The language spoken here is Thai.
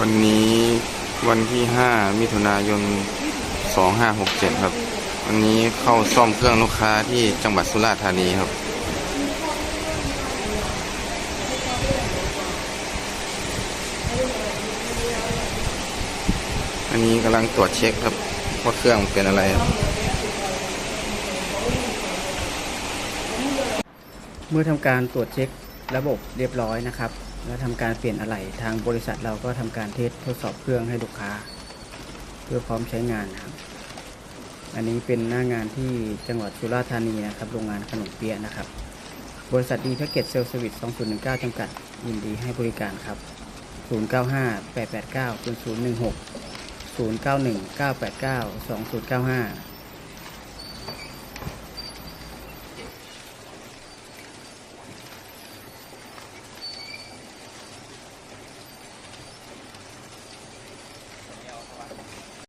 วันนี้วันที่ 5 มิถุนายน 2567 ครับ วันนี้เข้าซ่อมเครื่องลูกค้าที่จังหวัดสุราษฎร์ธานีครับ อันนี้กำลังตรวจเช็คครับ ว่าเครื่องเป็นอะไรครับ เมื่อทำการตรวจเช็คระบบเรียบร้อยนะครับ และทำการเปลี่ยนอะไหล่ทางบริษัทเราก็ทำการเทสทดสอบเครื่องให้ลูกค้า เพื่อพร้อมใช้งานนะครับ อันนี้เป็นหน้างานที่จังหวัดสุราษฎร์ธานีนะครับโรงงานขนมเปี๊ยะนะครับ บริษัทดีแพ็กเกจเซลล์สวิต2019จำกัดยินดีให้บริการครับ 095 889 0016 091 989 2095